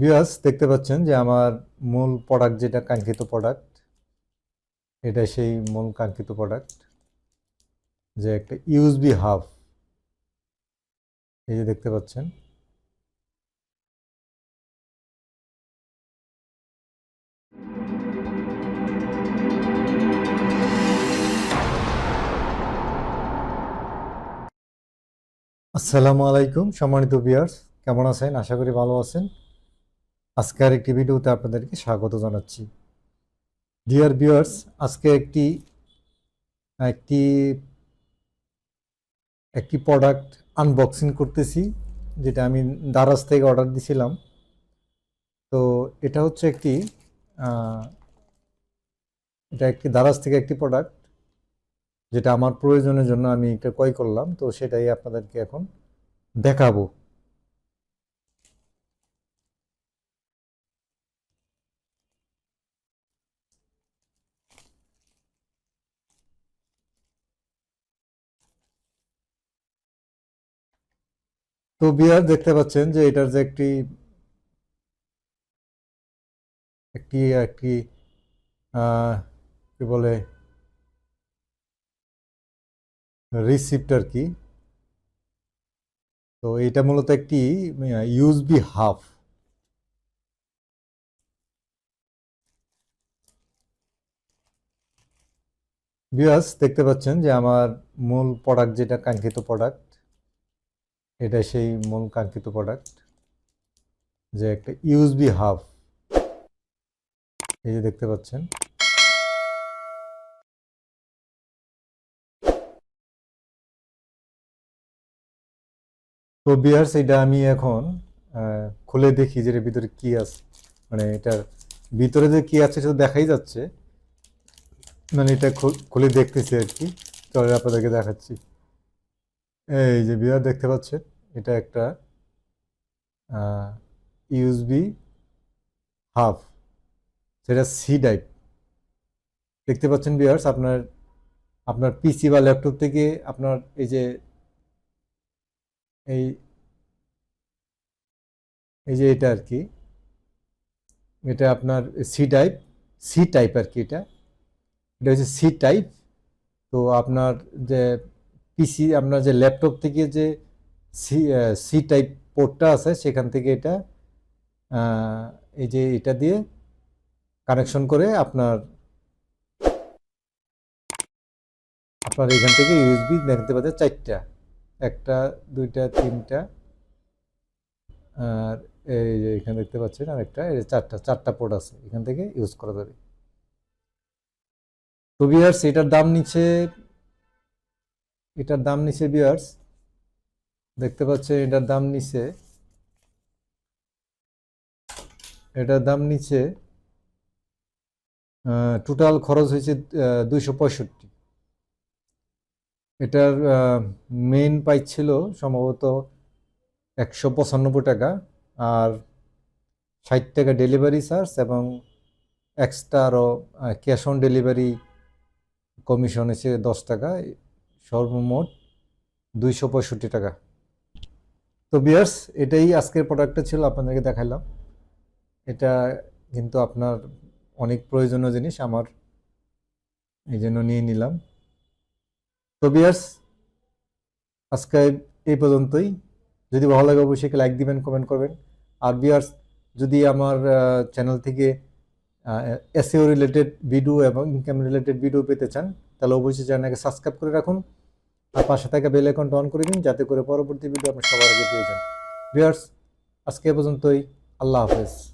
Viewers দেখতে পাচ্ছেন যে আমার মূল প্রোডাক্ট যেটা কাঙ্ক্ষিত প্রোডাক্ট এটা সেই মূল কাঙ্ক্ষিত প্রোডাক্ট যে একটা ইউএসবি হাব এই যে দেখতে পাচ্ছেন। আসসালামু আলাইকুম সম্মানিত ভিউয়ার্স কেমন আছেন? আশা করি ভালো আছেন। আজকের একটি ভিডিওতে আপনাদেরকে স্বাগত জানাচ্ছি। ডিয়ার ভিউয়ার্স আজকে একটি একটি একটি প্রোডাক্ট আনবক্সিং করতেছি, যেটা আমি দারাজ থেকে অর্ডার দিছিলাম। তো এটা হচ্ছে একটি এটা একটি দারাজ থেকে একটি প্রোডাক্ট যেটা আমার প্রয়োজনের জন্য আমি এটা ক্রয় করলাম। তো সেটাই আপনাদেরকে এখন দেখাবো। তো বিয়ার দেখতে পাচ্ছেন যে এটার যে একটি একটি একটি কি বলে? রিসিপ্ট আর কি। তো এটা মূলত একটি ইউএসবি হাফ বিয়াস দেখতে পাচ্ছেন যে আমার মূল প্রোডাক্ট যেটা কাঙ্ক্ষিত প্রোডাক্ট এটা সেই মূল কাঙ্ক্ষিত প্রোডাক্ট যে একটা ইউএসবি হাব এই যে দেখতে পাচ্ছেন। তো বিয়ার্স এটা আমি এখন খুলে দেখি যে এর ভিতরে কি আছে। মানে এটার ভিতরে যে কি আছে, সেটা দেখাই যাচ্ছে। মানে এটা খুলে দেখতেছি আর কি। চলে আপনাদেরকে দেখাচ্ছি। এই যে বিয়ার দেখতে পাচ্ছেন, এটা একটা ইউএসবি হাফ সেটা সি টাইপ দেখতে পাচ্ছেন বিয়ার্স আপনার আপনার পিসি বা ল্যাপটপ থেকে আপনার এই যে, এই এই যে এটা আর কি এটা আপনার সি টাইপ সি টাইপ আর কি এটা। এটা হচ্ছে সি টাইপ তো আপনার যে পিসি আপনার যে ল্যাপটপ থেকে যে সি সি টাইপ পোর্টটা আছে, সেখান থেকে এটা এই যে এটা দিয়ে কানেকশন করে আপনার আপনার এখান থেকে ইউএসবি দেখতে পাচ্ছেন চারটা, একটা, দুইটা, তিনটা, আর এই যে এখানে দেখতে পাচ্ছেন আর একটা চারটা চারটা পোর্ট আছে এখান থেকে ইউজ করা যাবে। তো বিয়ার্স এটার দাম নিচ্ছে এটার দাম নিচে বিয়ার্স দেখতে পাচ্ছেন এটার দাম নিচে এটার দাম নিচে টোটাল খরচ হয়েছে দুইশো পঁয়ষট্টি। এটার মেন প্রাইস ছিল সম্ভবত একশো পঁচানব্বই টাকা আর ষাট টাকা ডেলিভারি চার্জ এবং এক্সট্রা আরও ক্যাশ অন ডেলিভারি কমিশন হয়েছে দশ টাকা। সর্বমোট দুইশো পঁয়ষট্টি টাকা। তো বিয়ার্স, এটাই আজকের প্রোডাক্টটা ছিল, আপনাদেরকে দেখালাম এটা কিন্তু আপনার অনেক প্রয়োজনীয় জিনিস, আমার এই জন্য নিয়ে নিলাম। তো বিয়ার্স আজকে এই পর্যন্তই। যদি ভালো লাগে, অবশ্যই লাইক দিবেন কমেন্ট করবেন। আর বিয়ার্স, যদি আমার চ্যানেল থেকে এসিও রিলেটেড ভিডিও এবং ইনকাম রিলেটেড ভিডিও পেতে চান তাহলে অবশ্যই চ্যানেলকে সাবস্ক্রাইব করে রাখুন আর পাশে থাকা বেল আইকনটা অন করে দিন, যাতে করে পরবর্তী ভিডিও আপনি সবার আগে পেয়ে যান। বিয়ার্স আজকে পর্যন্তই। আল্লাহ হাফেজ।